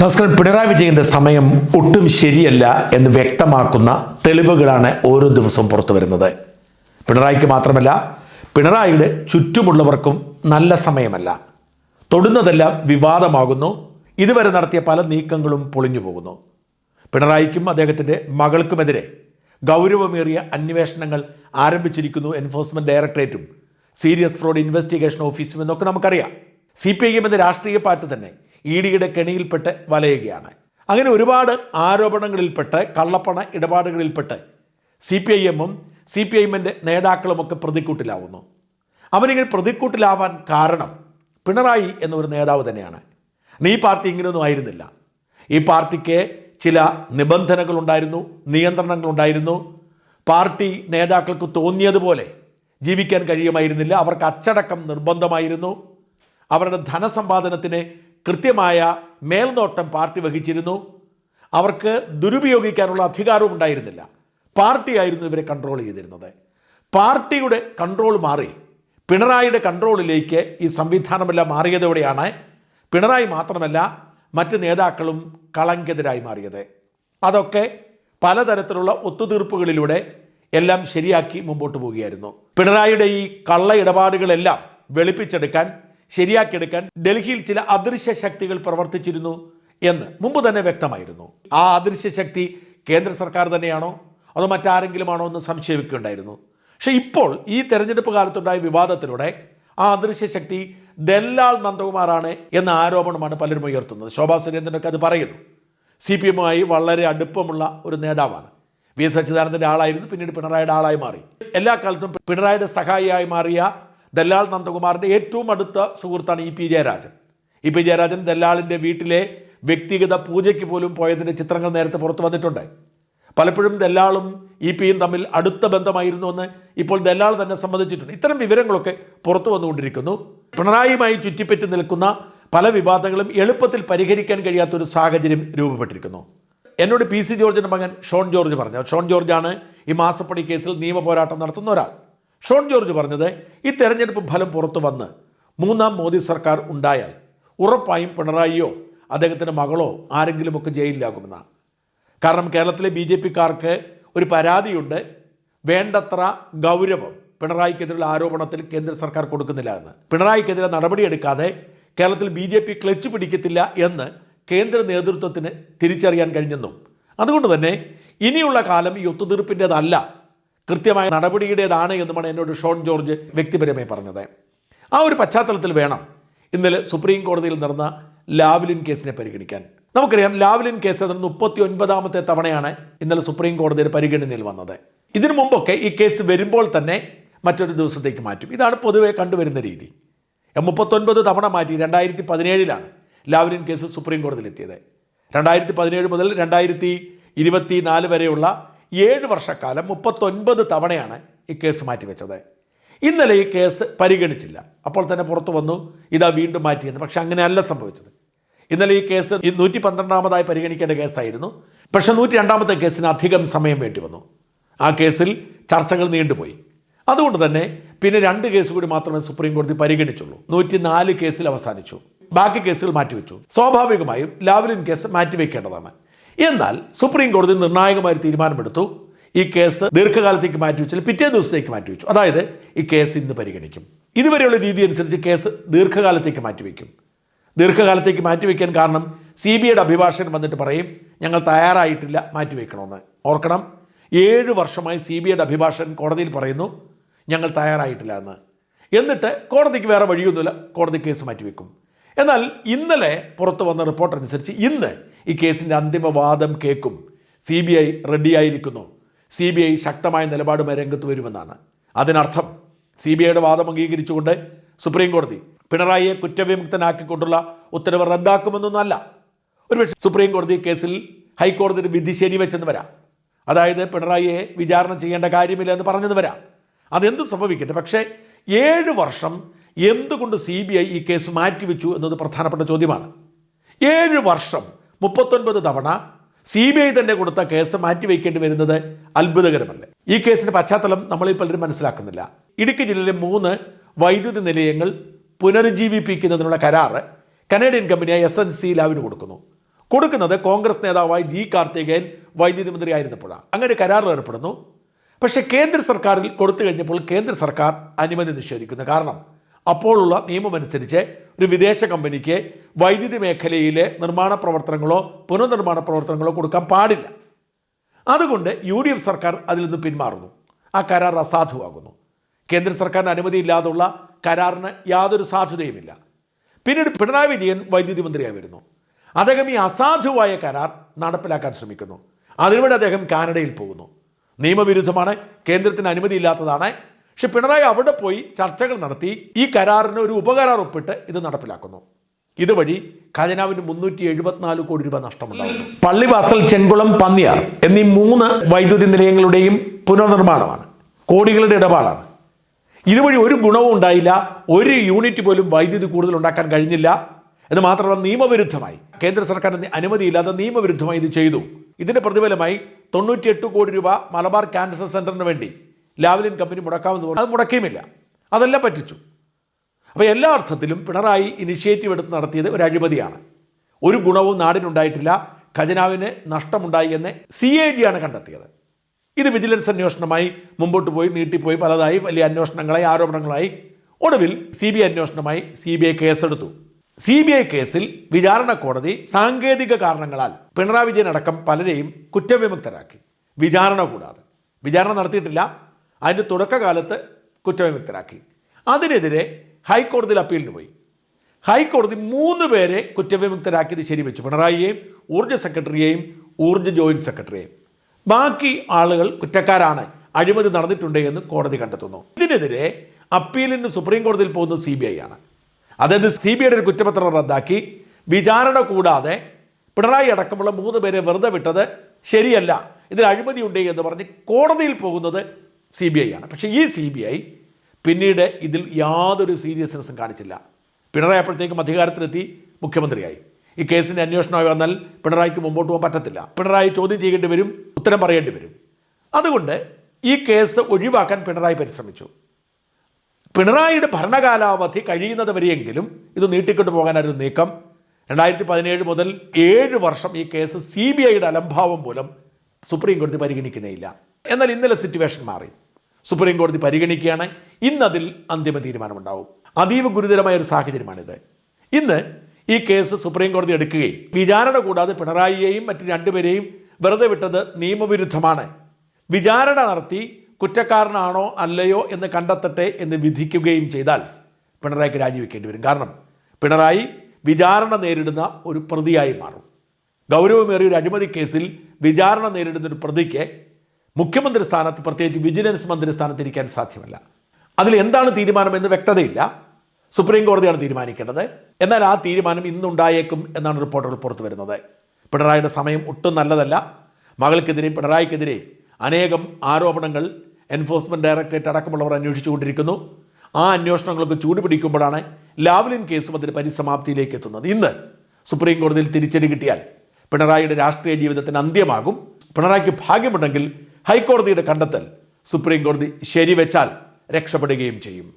നമസ്കാരം. പിണറായി വിജയന്റെ സമയം ഒട്ടും ശരിയല്ല എന്ന് വ്യക്തമാക്കുന്ന തെളിവുകളാണ് ഓരോ ദിവസവും പുറത്തു വരുന്നത്. പിണറായിക്ക് മാത്രമല്ല പിണറായിയുടെ ചുറ്റുമുള്ളവർക്കും നല്ല സമയമല്ല. തൊടുന്നതെല്ലാം വിവാദമാകുന്നു. ഇതുവരെ നടത്തിയ പല നീക്കങ്ങളും പൊളിഞ്ഞു പോകുന്നു. പിണറായിക്കും അദ്ദേഹത്തിന്റെ മകൾക്കുമെതിരെ ഗൗരവമേറിയ അന്വേഷണങ്ങൾ ആരംഭിച്ചിരിക്കുന്നു എൻഫോഴ്സ്മെന്റ് ഡയറക്ടറേറ്റും. സീരിയസ് ഫ്രോഡ് ഇൻവെസ്റ്റിഗേഷൻ ഓഫീസും എന്നൊക്കെ നമുക്കറിയാം. സി പി ഐ എം എന്ന രാഷ്ട്രീയ പാർട്ടി തന്നെ ഇ ഡിയുടെ കെണിയിൽപ്പെട്ട് വലയുകയാണ്. അങ്ങനെ ഒരുപാട് ആരോപണങ്ങളിൽപ്പെട്ട് കള്ളപ്പണ ഇടപാടുകളിൽപ്പെട്ട് സി പി ഐ എമ്മും സി പി ഐ എമ്മിന്റെ നേതാക്കളുമൊക്കെ പ്രതിക്കൂട്ടിലാവുന്നു. അവനിങ്ങനെ പ്രതിക്കൂട്ടിലാവാൻ കാരണം പിണറായി എന്നൊരു നേതാവ് തന്നെയാണ്. നീ പാർട്ടി ഇങ്ങനെയൊന്നും ആയിരുന്നില്ല. ഈ പാർട്ടിക്ക് ചില നിബന്ധനകളുണ്ടായിരുന്നു നിയന്ത്രണങ്ങളുണ്ടായിരുന്നു. പാർട്ടി നേതാക്കൾക്ക് തോന്നിയതുപോലെ ജീവിക്കാൻ കഴിയുമായിരുന്നില്ല. അവർക്ക് അച്ചടക്കം നിർബന്ധമായിരുന്നു. അവരുടെ ധനസമ്പാദനത്തിന് കൃത്യമായ മേൽനോട്ടം പാർട്ടി വഹിച്ചിരുന്നു. അവർക്ക് ദുരുപയോഗിക്കാനുള്ള അധികാരവും ഉണ്ടായിരുന്നില്ല. പാർട്ടിയായിരുന്നു ഇവരെ കൺട്രോൾ ചെയ്തിരുന്നത്. പാർട്ടിയുടെ കൺട്രോൾ മാറി. പിണറായിയുടെ കൺട്രോളിലേക്ക് ഈ സംവിധാനമെല്ലാം മാറിയതോടെയാണ് പിണറായി മാത്രമല്ല മറ്റ് നേതാക്കളും കളങ്കിതരായി മാറിയത്. അതൊക്കെ പലതരത്തിലുള്ള ഒത്തുതീർപ്പുകളിലൂടെ എല്ലാം ശരിയാക്കി മുമ്പോട്ട് പോവുകയായിരുന്നു. പിണറായിയുടെ ഈ കള്ള ഇടപാടുകളെല്ലാം വെളുപ്പിച്ചെടുക്കാൻ ശരിയാക്കിയെടുക്കാൻ ഡൽഹിയിൽ ചില അദൃശ്യ ശക്തികൾ പ്രവർത്തിച്ചിരുന്നു എന്ന് മുമ്പ് തന്നെ വ്യക്തമായിരുന്നു. ആ അദൃശ്യ ശക്തി കേന്ദ്ര സർക്കാർ തന്നെയാണോ? അതോ മറ്റാരെങ്കിലുമാണോ എന്ന് സംശയിക്കുകയുണ്ടായിരുന്നു. പക്ഷെ ഇപ്പോൾ ഈ തെരഞ്ഞെടുപ്പ് കാലത്തുണ്ടായ വിവാദത്തിലൂടെ ആ അദൃശ്യ ശക്തി ദല്ലാൽ നന്ദകുമാറാണ് എന്ന ആരോപണമാണ് പലരും ഉയർത്തുന്നത്. ശോഭാ സുരേന്ദ്രനൊക്കെ അത് പറയുന്നു. സി പി എമ്മുമായി വളരെ അടുപ്പമുള്ള ഒരു നേതാവാണ്. വി എസ് അച്യുതാനന്ദന്റെ ആളായിരുന്നു. പിന്നീട് പിണറായിയുടെ ആളായി മാറി. എല്ലാ കാലത്തും പിണറായിയുടെ സഹായിയായി മാറിയ ദല്ലാൽ നന്ദകുമാറിന്റെ ഏറ്റവും അടുത്ത സുഹൃത്താണ് E P Jayarajan. E P Jayarajan ദല്ലാളിന്റെ വീട്ടിലെ വ്യക്തിഗത പൂജയ്ക്ക് പോലും പോയതിന്റെ ചിത്രങ്ങൾ നേരത്തെ പുറത്തു വന്നിട്ടുണ്ട്. പലപ്പോഴും ദല്ലാളും ഇ പിയും തമ്മിൽ അടുത്ത ബന്ധമായിരുന്നു എന്ന് ഇപ്പോൾ ദല്ലാൾ തന്നെ സംബന്ധിച്ചിട്ടുണ്ട് ഇത്തരം വിവരങ്ങളൊക്കെ പുറത്തു വന്നുകൊണ്ടിരിക്കുന്നു. പിണറായിയുമായി ചുറ്റിപ്പറ്റി നിൽക്കുന്ന പല വിവാദങ്ങളും എളുപ്പത്തിൽ പരിഹരിക്കാൻ കഴിയാത്ത ഒരു സാഹചര്യം രൂപപ്പെട്ടിരിക്കുന്നു. എന്നോട് പി സി ജോർജിന്റെ മകൻ ഷോൺ ജോർജ് പറഞ്ഞു. ഷോൺ ജോർജാണ് ഈ മാസപ്പടി കേസിൽ നിയമ പോരാട്ടം നടത്തുന്ന ഒരാൾ. ഷോൺ ജോർജ് പറഞ്ഞത് ഈ തെരഞ്ഞെടുപ്പ് ഫലം പുറത്തു വന്ന് മൂന്നാം മോദി സർക്കാർ ഉണ്ടായാൽ ഉറപ്പായും പിണറായിയോ അദ്ദേഹത്തിന്റെ മകളോ ആരെങ്കിലുമൊക്കെ ജയിലിലാകുമെന്നാണ്. കാരണം കേരളത്തിലെ ബി ജെ പിക്കാർക്ക് ഒരു പരാതിയുണ്ട് വേണ്ടത്ര ഗൗരവം പിണറായിക്കെതിരെയുള്ള ആരോപണത്തിൽ കേന്ദ്ര സർക്കാർ കൊടുക്കുന്നില്ല എന്ന്. പിണറായിക്കെതിരെ നടപടിയെടുക്കാതെ കേരളത്തിൽ ബി ജെ പി ക്ലച്ച് പിടിക്കത്തില്ല എന്ന് കേന്ദ്ര നേതൃത്വത്തിന് തിരിച്ചറിയാൻ കഴിഞ്ഞെന്നും. അതുകൊണ്ട് തന്നെ ഇനിയുള്ള കാലം ഈ ഒത്തുതീർപ്പിന്റെതല്ല കൃത്യമായ നടപടിയുടേതാണ് എന്നുമാണ് എന്നോട് ഷോൺ ജോർജ് വ്യക്തിപരമായി പറഞ്ഞത്. ആ ഒരു പശ്ചാത്തലത്തിൽ വേണം ഇന്നലെ സുപ്രീം കോടതിയിൽ നടന്ന ലാവ്ലിൻ കേസിനെ പരിഗണിക്കാൻ. നമുക്കറിയാം ലാവ്ലിൻ കേസ് അതിന് മുപ്പത്തി ഒൻപതാമത്തെ തവണയാണ് ഇന്നലെ സുപ്രീം കോടതിയുടെ പരിഗണനയിൽ വന്നത്. ഇതിനു മുമ്പൊക്കെ ഈ കേസ് വരുമ്പോൾ തന്നെ മറ്റൊരു ദിവസത്തേക്ക് മാറ്റും. ഇതാണ് പൊതുവെ കണ്ടുവരുന്ന രീതി. മുപ്പത്തൊൻപത് തവണ മാറ്റി രണ്ടായിരത്തി പതിനേഴിലാണ് ലാവ്ലിൻ കേസ് സുപ്രീം കോടതിയിൽ എത്തിയത്. രണ്ടായിരത്തി പതിനേഴ് മുതൽ രണ്ടായിരത്തി ഇരുപത്തി നാല് വരെയുള്ള ഏഴ് വർഷക്കാലം മുപ്പത്തൊൻപത് തവണയാണ് ഈ കേസ് മാറ്റിവെച്ചത്. ഇന്നലെ ഈ കേസ് പരിഗണിച്ചില്ല. അപ്പോൾ തന്നെ പുറത്തു വന്നു ഇതാ വീണ്ടും മാറ്റിയെന്ന്. പക്ഷെ അങ്ങനെയല്ല സംഭവിച്ചത്. ഇന്നലെ ഈ കേസ് നൂറ്റി പന്ത്രണ്ടാമതായി പരിഗണിക്കേണ്ട കേസായിരുന്നു. പക്ഷെ നൂറ്റി രണ്ടാമത്തെ കേസിന് അധികം സമയം വേണ്ടി വന്നു. ആ കേസിൽ ചർച്ചകൾ നീണ്ടുപോയി. അതുകൊണ്ട് തന്നെ പിന്നെ രണ്ട് കേസ് കൂടി മാത്രമേ സുപ്രീം കോടതി പരിഗണിച്ചുള്ളൂ. നൂറ്റി നാല് കേസിൽ അവസാനിച്ചു. ബാക്കി കേസുകൾ മാറ്റിവെച്ചു. സ്വാഭാവികമായും ലാവ്ലിൻ കേസ് മാറ്റിവെക്കേണ്ടതാണ്. എന്നാൽ സുപ്രീം കോടതി നിർണായകമായൊരു തീരുമാനമെടുത്തു. ഈ കേസ് ദീർഘകാലത്തേക്ക് മാറ്റിവെച്ചാൽ പിറ്റേ ദിവസത്തേക്ക് മാറ്റിവെച്ചു. അതായത് ഈ കേസ് ഇന്ന് പരിഗണിക്കും. ഇതുവരെയുള്ള രീതി അനുസരിച്ച് കേസ് ദീർഘകാലത്തേക്ക് മാറ്റിവെക്കും. ദീർഘകാലത്തേക്ക് മാറ്റിവെക്കാൻ കാരണം സി ബി ഐയുടെ അഭിഭാഷകൻ വന്നിട്ട് പറയും ഞങ്ങൾ തയ്യാറായിട്ടില്ല മാറ്റിവെക്കണമെന്ന്. ഓർക്കണം ഏഴ് വർഷമായി സി ബി ഐയുടെ അഭിഭാഷകൻ കോടതിയിൽ പറയുന്നു ഞങ്ങൾ തയ്യാറായിട്ടില്ല എന്ന്. എന്നിട്ട് കോടതിക്ക് വേറെ വഴിയൊന്നുമില്ല കോടതി കേസ് മാറ്റിവെക്കും. എന്നാൽ ഇന്നലെ പുറത്തു വന്ന റിപ്പോർട്ട് അനുസരിച്ച് ഇന്ന് ഈ കേസിന്റെ അന്തിമ വാദം കേൾക്കും. സി ബി ഐ റെഡിയായിരിക്കുന്നു. സി ബി ഐ ശക്തമായ നിലപാടുമായി രംഗത്ത് വരുമെന്നാണ്. അതിനർത്ഥം സി ബി ഐയുടെ വാദം അംഗീകരിച്ചുകൊണ്ട് സുപ്രീം കോടതി പിണറായിയെ കുറ്റവിമുക്തനാക്കിക്കൊണ്ടുള്ള ഉത്തരവ് റദ്ദാക്കുമെന്നൊന്നല്ല ഒരുപക്ഷെ സുപ്രീം കോടതി കേസിൽ ഹൈക്കോടതിയുടെ വിധി ശരിവെച്ചെന്ന് വരാം. അതായത് പിണറായിയെ വിചാരണ ചെയ്യേണ്ട കാര്യമില്ല എന്ന് പറഞ്ഞെന്ന് വരാം. അതെന്ത് സംഭവിക്കട്ടെ? പക്ഷേ ഏഴ് വർഷം എന്തുകൊണ്ട് സി ബി ഐ ഈ കേസ് മാറ്റിവെച്ചു എന്നത് പ്രധാനപ്പെട്ട ചോദ്യമാണ്. ഏഴ് വർഷം മുപ്പത്തൊൻപത് തവണ സി ബി ഐ തന്നെ കൊടുത്ത കേസ് മാറ്റിവെക്കേണ്ടി വരുന്നത് അത്ഭുതകരമല്ലേ? ഈ കേസിന്റെ പശ്ചാത്തലം നമ്മളിൽ പലരും മനസ്സിലാക്കുന്നില്ല. ഇടുക്കി ജില്ലയിലെ മൂന്ന് വൈദ്യുതി നിലയങ്ങൾ പുനരുജ്ജീവിപ്പിക്കുന്നതിനുള്ള കരാറ് കനേഡിയൻ കമ്പനിയായ എസ് എൻ സി ലാവിന് കൊടുക്കുന്നു. കൊടുക്കുന്നത് കോൺഗ്രസ് നേതാവായി ജി കാർത്തികേയൻ വൈദ്യുതി മന്ത്രി ആയിരുന്നപ്പോഴാണ്. അങ്ങനെ കരാറിൽ ഏർപ്പെടുന്നു. പക്ഷേ കേന്ദ്ര സർക്കാരിൽ കൊടുത്തു കഴിഞ്ഞപ്പോൾ കേന്ദ്ര സർക്കാർ അനുമതി നിഷേധിക്കുന്നു. കാരണം അപ്പോഴുള്ള നിയമമനുസരിച്ച് ഒരു വിദേശ കമ്പനിക്ക് വൈദ്യുതി മേഖലയിലെ നിർമ്മാണ പ്രവർത്തനങ്ങളോ പുനർനിർമ്മാണ പ്രവർത്തനങ്ങളോ കൊടുക്കാൻ പാടില്ല. അതുകൊണ്ട് യു ഡി എഫ് സർക്കാർ അതിൽ നിന്ന് പിന്മാറുന്നു. ആ കരാർ അസാധുവാകുന്നു. കേന്ദ്ര സർക്കാരിന് അനുമതിയില്ലാതുള്ള കരാറിന് യാതൊരു സാധുതയുമില്ല. പിന്നീട് പിണറായി വിജയൻ വൈദ്യുതി മന്ത്രിയായി വരുന്നു. അദ്ദേഹം ഈ അസാധുവായ കരാർ നടപ്പിലാക്കാൻ ശ്രമിക്കുന്നു. അതിനുവേണ്ടി അദ്ദേഹം കാനഡയിൽ പോകുന്നു. നിയമവിരുദ്ധമാണ് കേന്ദ്രത്തിന് അനുമതിയില്ലാത്തതാണ് പക്ഷെ പിണറായി അവിടെ പോയി ചർച്ചകൾ നടത്തി ഈ കരാറിന് ഒരു ഉപകരാർ ഒപ്പിട്ട് ഇത് നടപ്പിലാക്കുന്നു. ഇതുവഴി ഖജനാവിന് മുന്നൂറ്റി എഴുപത്തിനാല് കോടി രൂപ നഷ്ടമുണ്ടാകുന്നു. പള്ളിവാസൽ ചെൻകുളം പന്നിയാർ എന്നീ മൂന്ന് വൈദ്യുതി നിലയങ്ങളുടെയും പുനർനിർമ്മാണമാണ്. കോടികളുടെ ഇടപാടാണ്. ഇതുവഴി ഒരു ഗുണവും ഉണ്ടായില്ല. ഒരു യൂണിറ്റ് പോലും വൈദ്യുതി കൂടുതൽ ഉണ്ടാക്കാൻ കഴിഞ്ഞില്ല. എന്ന് മാത്രമല്ല നിയമവിരുദ്ധമായി. കേന്ദ്ര സർക്കാരിന് അനുമതിയില്ലാതെ നിയമവിരുദ്ധമായി ഇത് ചെയ്തു. ഇതിന്റെ പ്രതിഫലമായി തൊണ്ണൂറ്റിയെട്ട് കോടി രൂപ മലബാർ ക്യാൻസർ സെന്ററിന് വേണ്ടി ലാവ്ലിൻ കമ്പനി മുടക്കാമെന്ന് പറഞ്ഞു അത് മുടക്കിയുമില്ല. അതെല്ലാം പറ്റിച്ചു. അപ്പോൾ എല്ലാ അർത്ഥത്തിലും പിണറായി ഇനിഷ്യേറ്റീവ് എടുത്ത് നടത്തിയത് ഒരു അഴിമതിയാണ്. ഒരു ഗുണവും നാടിനുണ്ടായിട്ടില്ല. ഖജനാവിന് നഷ്ടമുണ്ടായി എന്ന് സി എ ജി ആണ് കണ്ടെത്തിയത്. ഇത് വിജിലൻസ് അന്വേഷണമായി മുമ്പോട്ട് പോയി നീട്ടിപ്പോയി പലതായി വലിയ അന്വേഷണങ്ങളായി ആരോപണങ്ങളായി. ഒടുവിൽ സി ബി ഐ അന്വേഷണമായി സി ബി ഐ കേസെടുത്തു. സി ബി ഐ കേസിൽ വിചാരണ കോടതി സാങ്കേതിക കാരണങ്ങളാൽ പിണറായി വിജയൻ അടക്കം പലരെയും കുറ്റവിമുക്തരാക്കി. വിചാരണ കൂടാതെ. വിചാരണ നടത്തിയിട്ടില്ല. അതിന്റെ തുടക്കകാലത്ത് കുറ്റവിമുക്തരാക്കി. അതിനെതിരെ ഹൈക്കോടതിയിൽ അപ്പീലിന് പോയി. ഹൈക്കോടതി മൂന്ന് പേരെ കുറ്റവിമുക്തരാക്കിയത് ശരിവെച്ചു. പിണറായിയെയും ഊർജ സെക്രട്ടറിയെയും ഊർജ ജോയിന്റ് സെക്രട്ടറിയെയും. ബാക്കി ആളുകൾ കുറ്റക്കാരാണ്. അഴിമതി നടന്നിട്ടുണ്ട് എന്ന് കോടതി കണ്ടെത്തുന്നു. ഇതിനെതിരെ അപ്പീലിന് സുപ്രീം കോടതിയിൽ പോകുന്നത് സി ബി ഐ ആണ്. അതായത് സി ബി ഐയുടെ ഒരു കുറ്റപത്രം റദ്ദാക്കി. വിചാരണ കൂടാതെ പിണറായി അടക്കമുള്ള മൂന്ന് പേരെ വെറുതെ വിട്ടത് ശരിയല്ല. ഇതിൽ അഴിമതിയുണ്ട് എന്ന് പറഞ്ഞ് കോടതിയിൽ പോകുന്നത് സി ബി ഐ ആണ്. പക്ഷേ ഈ സി ബി ഐ പിന്നീട് ഇതിൽ യാതൊരു സീരിയസ്നെസ്സും കാണിച്ചില്ല. പിണറായി അപ്പോഴത്തേക്കും അധികാരത്തിലെത്തി മുഖ്യമന്ത്രിയായി. ഈ കേസിന്റെ അന്വേഷണമായി വന്നാൽ പിണറായിക്ക് മുമ്പോട്ട് പോകാൻ പറ്റത്തില്ല. പിണറായി ചോദ്യം ചെയ്യേണ്ടി വരും ഉത്തരം പറയേണ്ടി വരും. അതുകൊണ്ട് ഈ കേസ് ഒഴിവാക്കാൻ പിണറായി പരിശ്രമിച്ചു. പിണറായിയുടെ ഭരണകാലാവധി കഴിയുന്നത് വരെയെങ്കിലും ഇത് നീട്ടിക്കൊണ്ടു പോകാനായിരുന്നു നീക്കം. രണ്ടായിരത്തി പതിനേഴ് മുതൽ ഏഴ് വർഷം ഈ കേസ് സി ബി ഐയുടെ അലംഭാവം മൂലം സുപ്രീം കോടതി പരിഗണിക്കുന്നേയില്ല എന്നാൽ ഇന്നലെ സിറ്റുവേഷൻ മാറി. സുപ്രീം കോടതി പരിഗണിക്കുകയാണ്. ഇന്ന് അതിൽ അന്തിമ തീരുമാനമുണ്ടാവും. അതീവ ഗുരുതരമായ ഒരു സാഹചര്യമാണിത്. ഇന്ന് ഈ കേസ് സുപ്രീം കോടതി എടുക്കുകയും വിചാരണ കൂടാതെ പിണറായിയെയും മറ്റു രണ്ടുപേരെയും വെറുതെ വിട്ടത് നിയമവിരുദ്ധമാണ്. വിചാരണ നടത്തി കുറ്റക്കാരനാണോ അല്ലയോ എന്ന് കണ്ടെത്തട്ടെ എന്ന് വിധിക്കുകയും ചെയ്താൽ പിണറായിക്ക് രാജിവെക്കേണ്ടി വരും. കാരണം പിണറായി വിചാരണ നേരിടുന്ന ഒരു പ്രതിയായി മാറും. ഗൗരവമേറിയ ഒരു അഴിമതി കേസിൽ വിചാരണ നേരിടുന്ന ഒരു പ്രതിക്ക് മുഖ്യമന്ത്രി സ്ഥാനത്ത് പ്രത്യേകിച്ച് വിജിലൻസ് മന്ത്രി സ്ഥാനത്ത് ഇരിക്കാൻ സാധ്യമല്ല. അതിൽ എന്താണ് തീരുമാനമെന്ന് വ്യക്തതയില്ല. സുപ്രീം കോടതിയാണ് തീരുമാനിക്കേണ്ടത്. എന്നാൽ ആ തീരുമാനം ഇന്നുണ്ടായേക്കും എന്നാണ് റിപ്പോർട്ടുകൾ പുറത്തു വരുന്നത്. പിണറായിയുടെ സമയം ഒട്ടും നല്ലതല്ല. മകൾക്കെതിരെയും പിണറായിക്കെതിരെ അനേകം ആരോപണങ്ങൾ എൻഫോഴ്സ്മെന്റ് ഡയറക്ടറേറ്റ് അടക്കമുള്ളവർ അന്വേഷിച്ചുകൊണ്ടിരിക്കുന്നു. ആ അന്വേഷണങ്ങൾക്ക് ചൂടുപിടിക്കുമ്പോഴാണ് ലാവ്ലിൻ കേസും അതിന് പരിസമാപ്തിയിലേക്ക് എത്തുന്നത്. ഇന്ന് സുപ്രീം കോടതിയിൽ തിരിച്ചടി കിട്ടിയാൽ പിണറായിയുടെ രാഷ്ട്രീയ ജീവിതത്തിന് അന്ത്യമാകും. പിണറായിക്ക് ഭാഗ്യമുണ്ടെങ്കിൽ ഹൈക്കോടതിയുടെ കണ്ടെത്തൽ സുപ്രീം കോടതി ശരിവെച്ചാൽ രക്ഷപ്പെടുകയും ചെയ്യും.